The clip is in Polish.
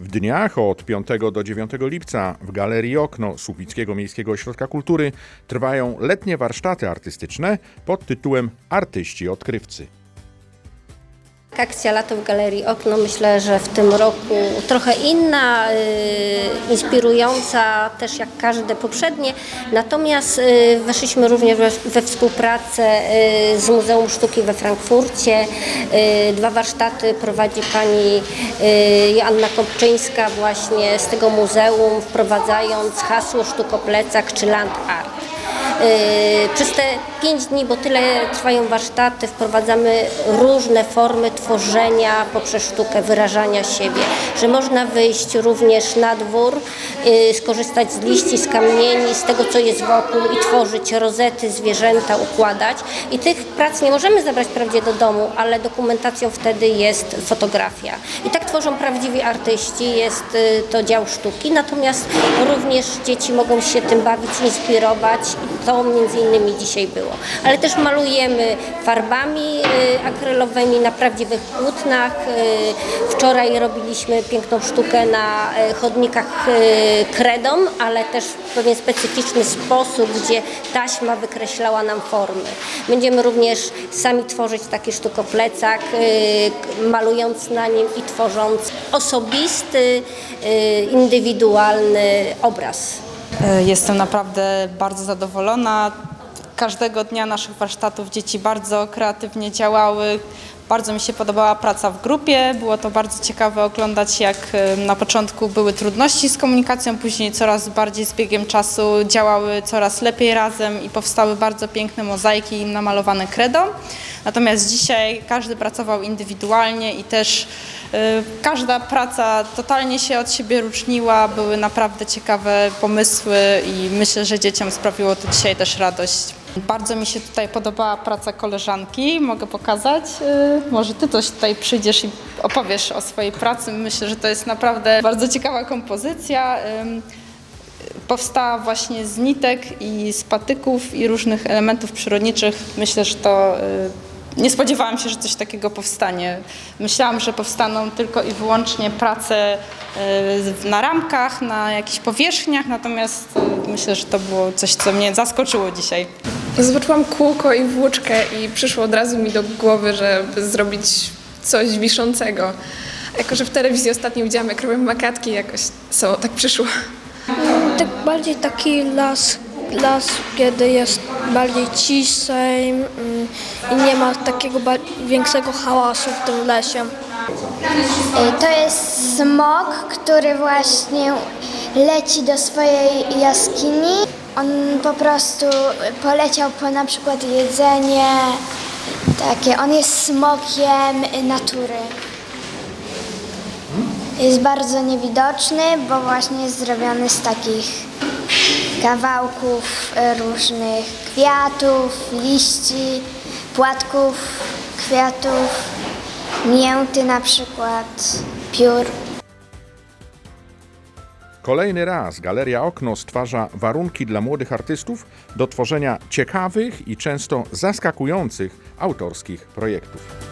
W dniach od 5 do 9 lipca w Galerii Okno Słupickiego Miejskiego Ośrodka Kultury trwają letnie warsztaty artystyczne pod tytułem Artyści Odkrywcy. Akcja Lato w Galerii Okno myślę, że w tym roku trochę inna, y, inspirująca też jak każde poprzednie. Natomiast y, weszliśmy również we, współpracę y, z Muzeum Sztuki we Frankfurcie. Dwa warsztaty prowadzi pani Joanna Kopczyńska właśnie z tego muzeum, wprowadzając hasło Sztukoplecak czy Land Art. Yy, Przez te pięć dni, bo tyle trwają warsztaty, wprowadzamy różne formy tworzenia poprzez sztukę wyrażania siebie, że można wyjść również na dwór, yy, skorzystać z liści, z kamieni, z tego co jest wokół i tworzyć rozety, zwierzęta, układać. I tych prac nie możemy zabrać wprawdzie do domu, ale dokumentacją wtedy jest fotografia. I tak tworzą prawdziwi artyści, jest yy, to dział sztuki, natomiast również dzieci mogą się tym bawić, inspirować to między innymi dzisiaj było. Ale też malujemy farbami y, akrylowymi na prawdziwych płótnach. Y, Wczoraj robiliśmy piękną sztukę na y, chodnikach kredą, ale też w pewien specyficzny sposób, gdzie taśma wykreślała nam formy. Będziemy również sami tworzyć taki sztukoplecak, malując na nim i tworząc osobisty, indywidualny obraz. E, Jestem naprawdę bardzo zadowolona. Każdego dnia naszych warsztatów dzieci bardzo kreatywnie działały. Bardzo mi się podobała praca w grupie. Było to bardzo ciekawe oglądać, jak e, na początku były trudności z komunikacją, później coraz bardziej z biegiem czasu działały coraz lepiej razem i powstały bardzo piękne mozaiki namalowane kredą. Natomiast dzisiaj każdy pracował indywidualnie i też każda praca totalnie się od siebie różniła. Były naprawdę ciekawe pomysły i myślę, że dzieciom sprawiło to dzisiaj też radość. Bardzo mi się tutaj podobała praca koleżanki. Mogę pokazać? E, Może ty coś tutaj przyjdziesz i opowiesz o swojej pracy. Myślę, że to jest naprawdę bardzo ciekawa kompozycja. Powstała właśnie z nitek i z patyków i różnych elementów przyrodniczych. Myślę, że to y, nie spodziewałam się, że coś takiego powstanie. Myślałam, że powstaną tylko i wyłącznie prace y, na ramkach, na jakichś powierzchniach, natomiast y, myślę, że to było coś, co mnie zaskoczyło dzisiaj. Zobaczyłam kółko i włóczkę i przyszło od razu mi do głowy, żeby zrobić coś wiszącego. Jako, że w telewizji ostatnio widziałam, jak robią makatki, jakoś samo tak przyszło. Tak bardziej taki las, las, kiedy jest bardziej ciszej mm, i nie ma takiego większego hałasu w tym lesie. Y, To jest smok, który właśnie leci do swojej jaskini. On po prostu poleciał po na przykład jedzenie takie. On jest smokiem natury. Jest bardzo niewidoczny, bo właśnie jest zrobiony z takich kawałków y, różnych kwiatów, liści, płatków kwiatów, mięty na przykład, piór. Kolejny raz Galeria Okno stwarza warunki dla młodych artystów do tworzenia ciekawych i często zaskakujących autorskich projektów.